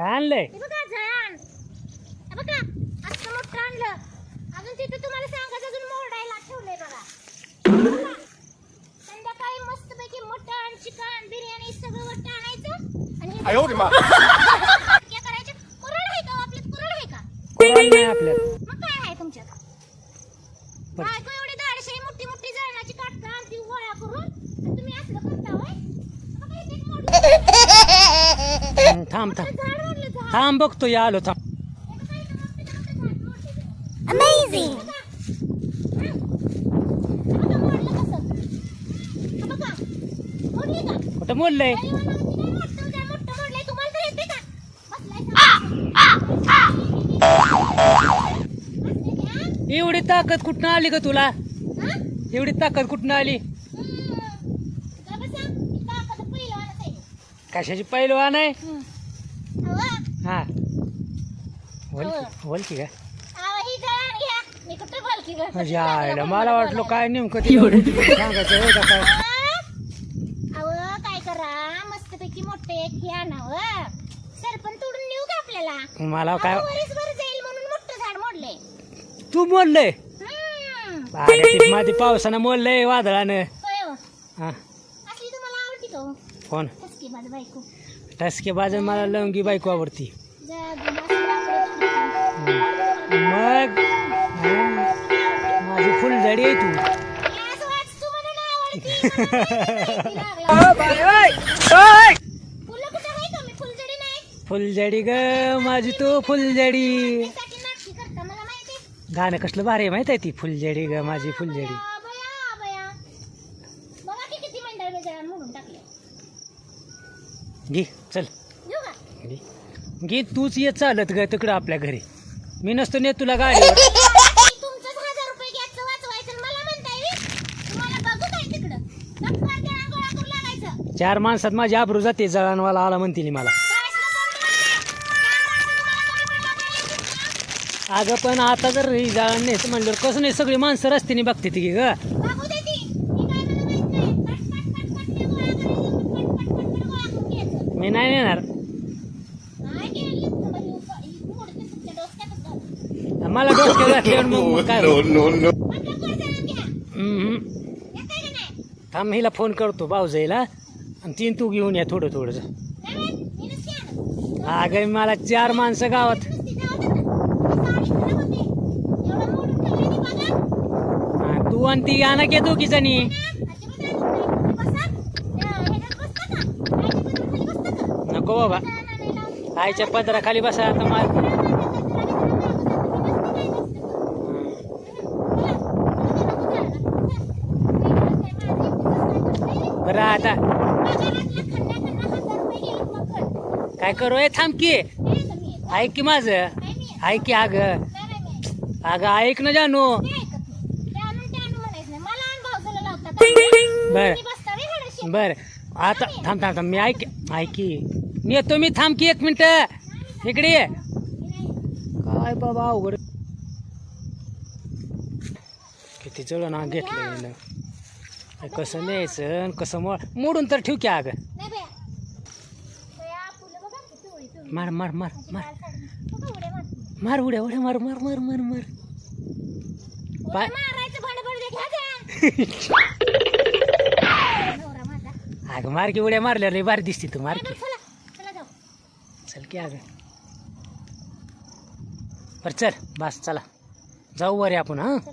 काय आणलंय हे बघा जळान हे बघा असं मोठं आणलं अजून तिथे तुम्हाला सांगायचं अजून मोरडायला ठेवलंय बघा बघा. संध्याकाळी मस्तपैकी मटण चिकन बिर्याणी सगळं वट्ट आणायचं आणि हे 哎呦我的妈！ काय करायचे कुरड आहे का हो? आपल्यात कुरड आहे का कोण नाही आपल्यात मग काय आहे तुमच्यात पण- बायको एवढी दाडशी मोठी मोठी जळणाची काटतं आणि ती गोळा करून आणि तुम्ही असलं करता होय बघा इथे एक मोठं हं, थांब थांब झाड वाढलं झाड थांब बघतो या आलो थांब अमेझिंग कुठं मोडलंय एवढी ताकद कुठनं आली ग तुला? एवढी ताकद कुठनं आली? कशाची पहिलवान आहे हा म्हणजे आयला मला वाटलं काय नेमकं ते सांगायचं काय? करा? मस्तपैकी मोठे एक हे आणावं सरपण तोडून नेऊ का आपल्याला? मला काय अहो, वरीसभर जाईल म्हणून मोठं झाड मोडले तू ती माझी पावसानं मोडलंय वादळानं. हो. हा. असली तुम्हाला आवडती का हो? कोण? माझं बायको. टसके बाजून मला लवंगी बायको आवडती. मग माझी फुल झडी आहे तू. फुलझडी ग माझी तू फुलझडी. गाणं कसलं भारी आहे माहीत आहे ती फुलझडी ग माझी फुलझडी. घे चल. घे. तूच येत चालत ग तिकडं आपल्या घरी. मी नसतो नेत तुला गाडीवर तुमचंच हजार रुपये घ्यायचं वाचवायचं आणि मला म्हणताय व्हय? तुम्हाला बघू काय तिकडं गप्पा त्या गोळा करू लागायचं चार माणसात माझी आबरू जाते जळणवाला आला म्हणतील मला अगं पण आता जर ही जळण नाही तर म्हणल्यावर कसं नाही सगळी माणसं रस्त्याने बघते ती की ग बघू दे ती. मी काय मला माहीत नाही. पट, पट, पट, पट ते गोळा करायचं. पट, पट, पट, पट गोळा करून घ्यायचं. मी नाही नेणार येताय का नाही? थांब हिला फोन करतो भाऊजाईला आणि तीन तू घेऊन या थोडं थोडं नाही माहीत? मी नसते आणत. अगं मला चार माणसं गावात ती आणि ती आणा घे दोघी जणी अजिबात आणत नाही. तुम्ही बसा. त्या ह्याच्यात बसता का? का? नको बाबा. आईच्या पदराखाली बसा आता मला बरं आता. काय करू आहे थांब की. ऐक की माझं? ऐक की अग? अग ऐक ना जानू. बर. बर. आता थांब थांब थांब. मी ऐक ऐकी मी येतो मी थांब की एक मिनिट. इकडे काय बाबा अवघड. किती जळ ना घेतलं हे कसं न्यायचं आणि कसं मोड मोडून तर ठेव की अगं. मार मार मार मार. मार उड्या उड्या मार मार मार मार मार. पाय मारायचं भांडं घ्या जा. नवरा माझा. अगं मार की उड्या मारल्या रे बारी दिसते तू मार की. चला चला जाऊ. चल की अगं. बरं चल बस चला. जाऊ वर आपण हां? चल.